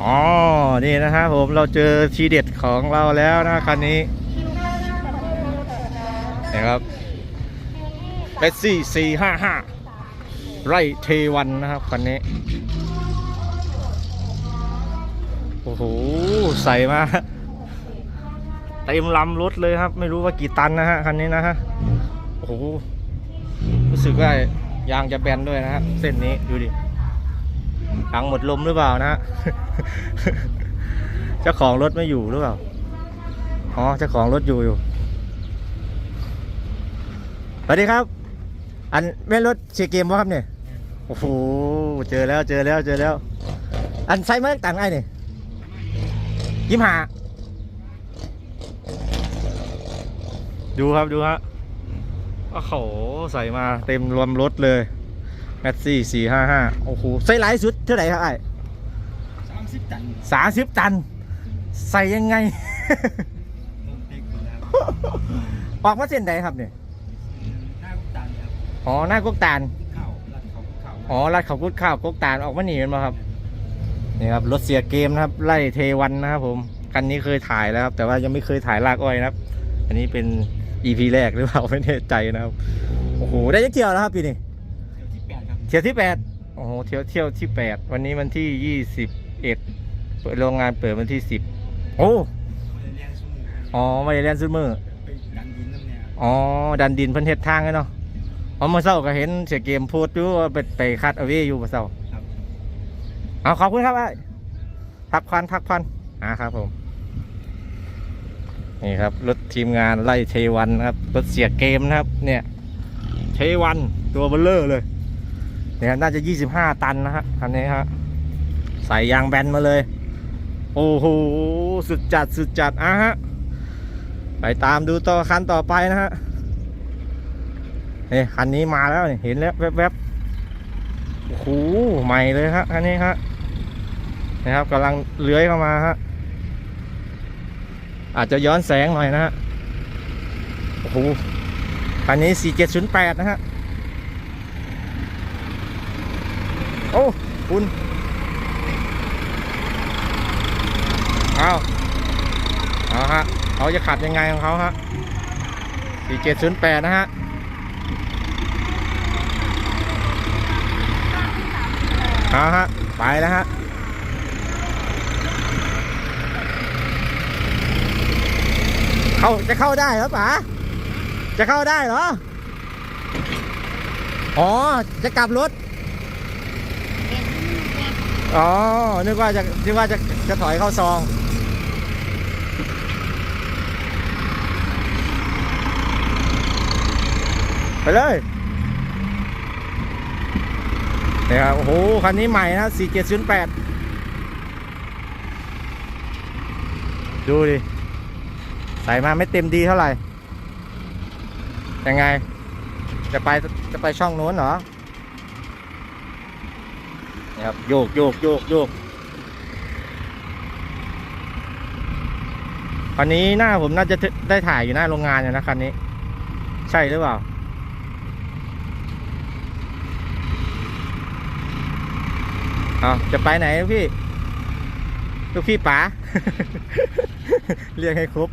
อ๋อ นี่นะฮะผมเราเจอทีเด็ดของเราแล้วนะคันนี้นะครับเ s ซี่สี่ห้าห้าไรเทวันนะครับคันนี้ โอ้โห ใส่มาเต็มลำรถเลยครับ ไม่รู้ว่ากี่ตันนะฮะคันนี้นะฮะ โอ้โห รู้สึกว่ายางจะแบนด้วยนะฮะเส้นนี้ดูดิ ถังหมดลมหรือเปล่านะฮะเจ้าของรถไม่อยู่หรือเปล่าอ๋อเจ้าของรถอยู่อยู่สวัสดีครับ อันแม่รถเชียร์เกมวะครับเนี่ยโอ้โหเจอแล้วเจอแล้วเจอแล้ว อันใส่เมื่อต่างไอ้เนี่ยยิ้มหาดูครับดูฮะโอ้โหใส่มาเต็มรวมรถเลย แมสซี่สี่ห้าห้าโอ้โหใส่หลายสุดเท่าไหร่ครับไอ้สามสิบตันสามสิบตัน ใส่ยังไงต้นพริกหมดแล้วออกมาเส้นใดครับเนี่ยหน้ากุตันครับอ๋อหน้ากกตาลข้าวรัดเขาข้าวอ๋อรัดเขาวกุดข้าวกกตาลออกมาหนีกันมาครับนี่ครับรถเสียเกมนะครับ ไล่เทวันนะครับผมคันนี้เคยถ่ายแล้วครับแต่ว่ายังไม่เคยถ่ายลากอ้อยนะครับ อันนี้เป็น EP แรกหรือเปล่าไม่แน่ใจนะครับโอ้โหได้ยักเที่ยวแล้วครับปีนี้ เที่ยวที่แปดครับเที่ยวที่แปดโอ้โหเที่ยวเที่ยวที่แปดวันนี้วันที่ยี่สิบเอ็ดเปิดโรงงานเปิดวันที่สิบโอ้ไม่ได้เลี้ยงซุ้มอ๋อไม่ได้เล่นซูเมอร์ไปดันดินน้ำเนี่ยอ๋อดันดินเพิ่นเฮ็ดทางให้เนาะอ๋อเมื่อเช้าก็เห็นเสียเกมโพสต์อยู่ว่าไปไปคัดเอาไว้อยู่เมื่อเช้าครับเอาขอบคุณครับไอ้พักพันพักพันอ่าครับผม นี่ครับรถทีมงานไล่เทวันนะครับรถเสียเกมนะครับ เนี่ย เทวันตัวเบลเลอร์เลย เนี่ยน่าจะ 25 ตันนะฮะคันนี้ฮะใส่ยางแบนมาเลย โอ้โหสุดจัดสุดจัดอะฮะไปตามดูต่อคันต่อไปนะฮะนี่คันนี้มาแล้วเห็นแล้วแวบๆโอ้โหใหม่เลยฮะคันนี้ฮะนะครับกำลังเลื้อยเข้ามาฮะอาจจะย้อนแสงหน่อยนะฮะโอ้โหคันนี้ 4708 นะฮะ โอ้คุณเอาเอาฮะเขาจะขับยังไงของเขาฮะ4708นะฮะเอาฮะ ไปแล้วฮะเข้าจะเข้าได้เหรอป๋าจะเข้าได้เหรอ อ๋อ จะกลับรถ อ๋อ นึกว่าจะ นึกว่าจะ จะถอยเข้าซอง ไปเลยเนี่ยครับ โอ้โห คันนี้ใหม่นะ 4708 ดูดิ ใส่มาไม่เต็มดีเท่าไหร่ ยังไง จะไป จะไปช่องโน้นเหรอ นี่ครับโยกโยกโยกโยกคันนี้หน้าผมน่าจะได้ถ่ายอยู่หน้าโรงงานอยู่นะคันนี้ ใช่หรือเปล่าเอาจะไปไหนพี่ลูกพี่ป๋าเรียกให้ครบ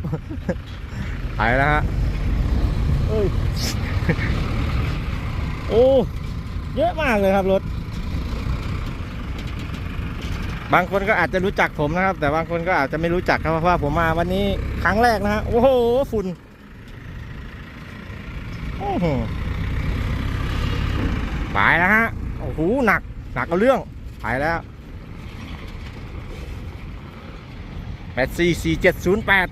ไปแล้วฮะเอ้ยโอ้ เยอะมากเลยครับรถ บางคนก็อาจจะรู้จักผมนะครับ แต่บางคนก็อาจจะไม่รู้จักครับเพราะว่าผมมาวันนี้ครั้งแรกนะฮะโอ้โหฝุ่นโอ้โหไปแล้วฮะโอ้โหหนักหนักเอาเรื่องไปแล้วแปดสี่สี่เจ็ดศูนย์แปด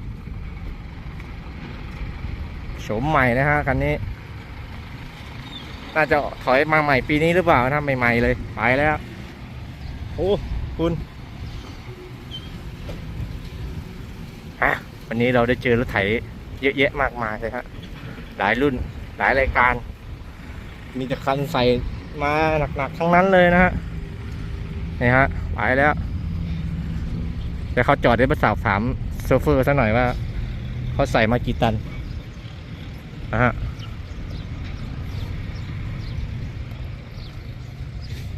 โฉมใหม่นะฮะคันนี้น่าจะถอยมาใหม่ปีนี้หรือเปล่านะใหม่ๆเลย ไปแล้ว โอ้ คุณฮะ วันนี้เราได้เจอรถไถเยอะแยะมากมายเลยฮะหลายรุ่นหลายรายการ มีแต่คันใส่มาหนักๆทั้งนั้นเลยนะฮะนี่ฮะไปแล้วเดี๋ยวเขาจอดได้มาสอบถามโซเฟอร์ซะหน่อยว่าเขาใส่มากี่ตันนะฮะ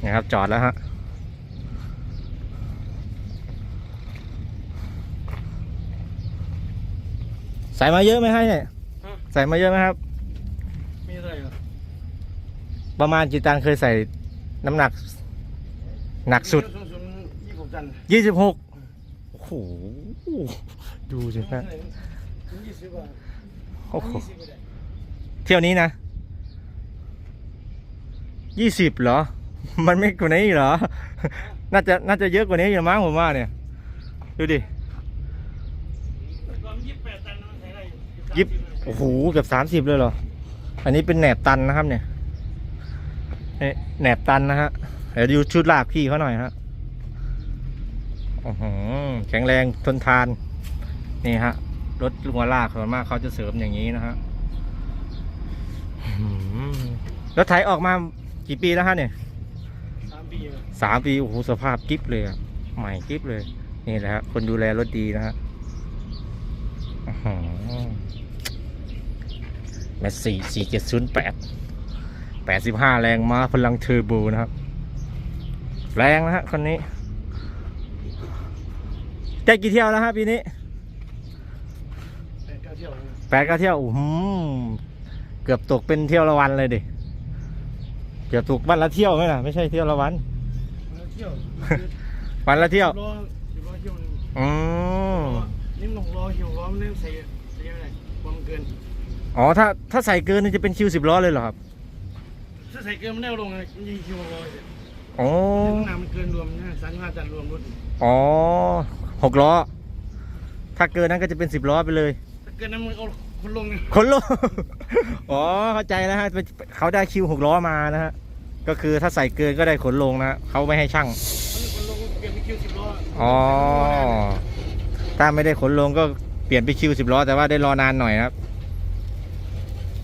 นี่ครับจอดแล้วฮะ ใส่มาเยอะไหมครับเนี่ยฮะ ใส่มาเยอะไหมครับ มีอะไรเหรอประมาณกี่ตันเคยใส่น้ำหนัก หนักสุดศูนย์ศูนย์ยี่สิบหกตันยี่สิบหกโอ้โหดูสิฮะยี่สิบอะโอ้โหยี่สิบก็ได้เที่ยวนี้นะยี่สิบเหรอ มันไม่กว่านี้เหรอ น่าจะน่าจะเยอะกว่านี้อยู่มั้งผมว่าเนี่ย ดูดิ แต่ก่อนยี่สิบแปดตันนะมันใช้ได้อ ยู่ยิบโอ้โหเกือบสามสิบเลยเหรอ อันนี้เป็นแหนบตันนะครับเนี่ยนี่แหนบตันนะฮะเดี๋ยวดูชุดลากพี่เขาหน่อยฮะอื้อหือแข็งแรงทนทาน นี่ฮะ รถลุงลากส่วนมากเขาจะเสริมอย่างนี้นะฮะอื้อหือรถไถออกมากี่ปีแล้วฮะเนี่ยสามปีอะสามปีโอ้โหสภาพกิ๊บเลยอะใหม่กิ๊บเลย นี่แหละฮะคนดูแลรถดีนะฮะอื้อหือแม สสี่สี่เจ็ดศูนย์แปดแปดสิบห้าแรงม้าพลังเทอร์โบนะครับ แรงนะฮะคนนี้ได้กี่เที่ยวแล้วฮะปีนี้แปดเก้าเที่ยวนะแปดเก้าเที่ยวโอ้โหเกือบตกเป็นเที่ยวละวันเลยดิเกือบตกวันละเที่ยวไหมล่ะไม่ใช่เที่ยวละวันแล้วเที่ยววันละเที่ยวสิบล้อสิบล้อเที่ยวหนึงอืมนี่มันหกล้อเที่ยวล้อมันเล่นใส่ใส่ยังไงความเกิน อ๋อถ้าถ้าใส่เกินนี่จะเป็นคิวสิบล้อเลยเหรอครับถ้าใส่เกินมันได้ลงไงมันยิงคิวล้อเสร็จอ๋อน้ำหนักมันเกินรวมนะสามสิบห้าตันรวมรถอ๋อหกล้อ ถ้าเกินนั้นก็จะเป็นสิบล้อไปเลยถ้าเกินนั้นมันเอาคนลงไงคนโลอ๋อเข้าใจแล้วฮะเขาได้คิวหกล้อมานะฮะก็คือถ้าใส่เกินก็ได้ขนลงนะฮะเขาไม่ให้ช่างมันคนลงเปลี่ยนเป็นคิวสิบล้ออ๋อถ้าไม่ได้ขนลงก็เปลี่ยนไปคิวสิบล้อแต่ว่าได้รอนานหน่อยนะครับ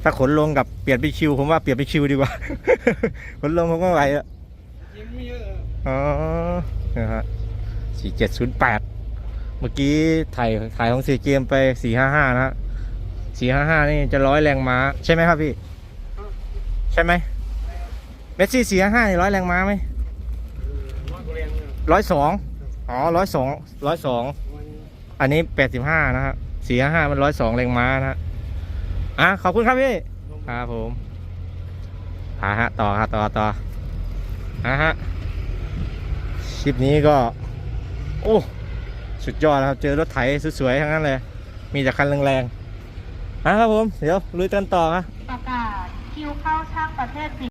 ถ้าขนลงกับเปลี่ยนไปคิว ผมว่าเปลี่ยนไปคิวดีกว่า ขนลงผมก็ไหวอะยังไม่เยอะอะอ๋อนะฮะสี่เจ็ดศูนย์แปดเมื่อกี้ถ่ายถ่ายของสี่เกมไปสี่ห้าห้านะฮะสี่ห้าห้านี่จะร้อยแรงม้า ใช่ไหมครับพี่ ใช่ไหมเมสซี่สี่ห้าห้านี่ร้อยแรงม้าไหมร้อยกว่าแรงเนี่ยร้อยสองอ๋อร้อยสองร้อยสองมันอันนี้แปดสิบห้านะฮะสี่ห้าห้ามันร้อยสองแรงม้านะฮะ อะขอบคุณครับพี่ครับผมอ่าฮะต่อฮะต่อต่ออะฮะคลิปนี้ก็ โอ้สุดยอดนะครับ เจอรถไถสวยๆทั้งนั้นเลย มีแต่คันแรงๆอะครับผม เดี๋ยวลุยกันต่อครับประกาศคิวเข้าช่างประเทศ